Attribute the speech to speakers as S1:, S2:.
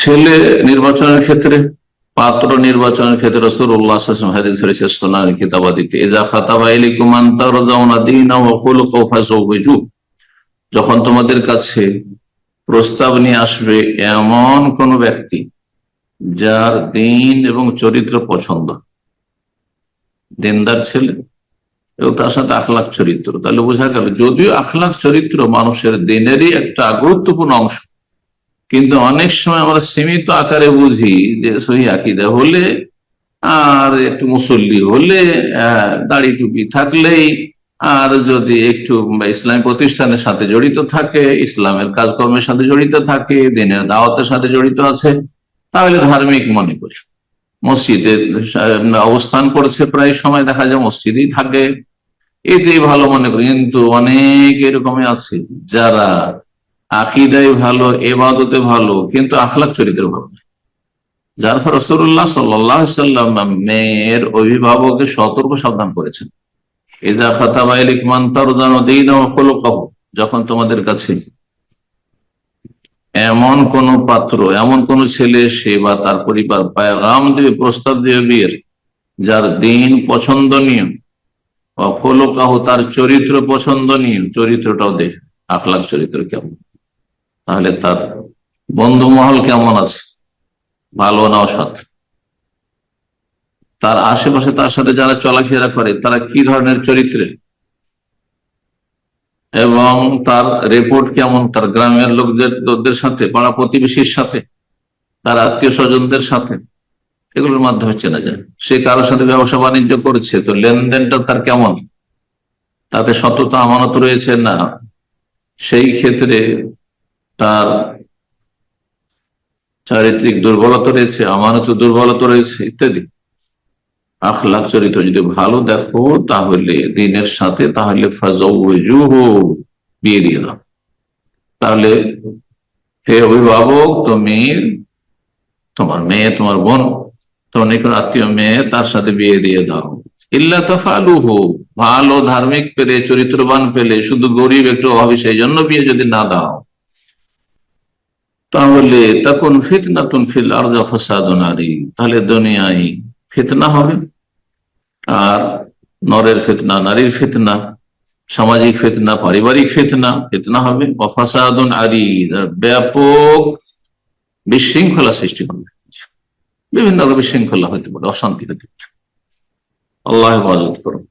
S1: ছেলে নির্বাচনের ক্ষেত্রে, পাত্র নির্বাচনের ক্ষেত্রে রসুল্লাহ কিতাবাদিতে এজা খাতাবা ফাযাওবিজু যখন তোমাদের কাছে প্রস্তাব নিয়ে আসবে এমন কোন ব্যক্তি যার দিন এবং চরিত্র পছন্দ। দিনদার ছেলে এবং তার সাথে আখলাখ চরিত্র। তাহলে বোঝা গেল, যদিও আখলাখ চরিত্র মানুষের দিনেরই একটা গুরুত্বপূর্ণ অংশ কিন্তু অনেক সময় আমরা সীমিত আকারে বুঝি যে সহি আকিদা হলে আর একটু মুসল্লি হলে দাড়ি টুপি থাকলেই আর যদি একটু ইসলামী প্রতিষ্ঠানের সাথে জড়িত থাকে, ইসলামের কাজকর্মের সাথে জড়িত থাকে, দিনের দাওয়াতের সাথে জড়িত আছে, তাহলে ধার্মিক মনে করি। মসজিদে অবস্থান করেছে প্রায় সময় দেখা যায় মসজিদেই থাকে। এতেই ভালো মনে করি। কিন্তু অনেক এরকমই আছে যারা আকিদায় ভালো, এবাদতে ভালো, কিন্তু আখলাক চরিত্র ভালো। যার ফলে রসুল্লাহ সাল্লাম মেয়ের অভিভাবককে সতর্ক সাবধান করেছেন যখন তোমাদের কাছে এমন কোন পাত্র, এমন কোন ছেলে, সে বা তার পরিবার পায়গাম দেবে, প্রস্তাব দেবে বিয়ের, যার দিন পছন্দনীয় অফলকাহ তার চরিত্র পছন্দনীয়, চরিত্রটাও দেখ আখলাখ চরিত্র কেমন তাহলে তার বন্ধু মহল কেমন আছে? ভালো না অসৎ? তার আশেপাশে তার সাথে যারা চলাফেরা করে, তারা কি ধরনের চরিত্রের এবং তার রিপোর্ট কেমন? তার গ্রামের লোকদের লোকদের সাথে, পাড়া প্রতিবেশীর সাথে, তার আত্মীয় স্বজনদের সাথে? এগুলোর মাধ্যমে চেনা যায়। সে কারোর সাথে ব্যবসা বাণিজ্য করছে, তো লেনদেনটা তার কেমন? তাতে সততা, আমানত রয়েছে না? সেই ক্ষেত্রে তার চারিত্রিক দুর্বলতা রয়েছে, আমানত দুর্বলতা রয়েছে, ইত্যাদি। আখলাখ চরিত্র যদি ভালো দেখো, তাহলে দিনের সাথে, তাহলে বিয়ে দিয়ে দাও। তাহলে হে অভিভাবক, তুমি তোমার মেয়ে, তোমার বোন, তোমার নিকট আত্মীয় মেয়ে, তার সাথে বিয়ে দিয়ে দাও। ইল্লা তফালুহ ভালো ধার্মিক পেলে, চরিত্রবান পেলে, শুধু গরিব একটু অভাবী সেই জন্য বিয়ে যদি না দাও। তাহলে তখন ফিতনাতুন ফিল আর ফাসাদনারি তাহলে দুনিয়ায় ফিতনা হবে। আর নরের ফিতনা, নারীর ফিতনা, সামাজিক ফিতনা, পারিবারিক ফিতনা ফিতনা হবে। অফাসাদন আরি ব্যাপক বিশৃঙ্খলা সৃষ্টি হবে। বিভিন্ন বিশৃঙ্খলা হতে পারে, অশান্তি হতে পারে। আল্লাহ হেফাজত করুন।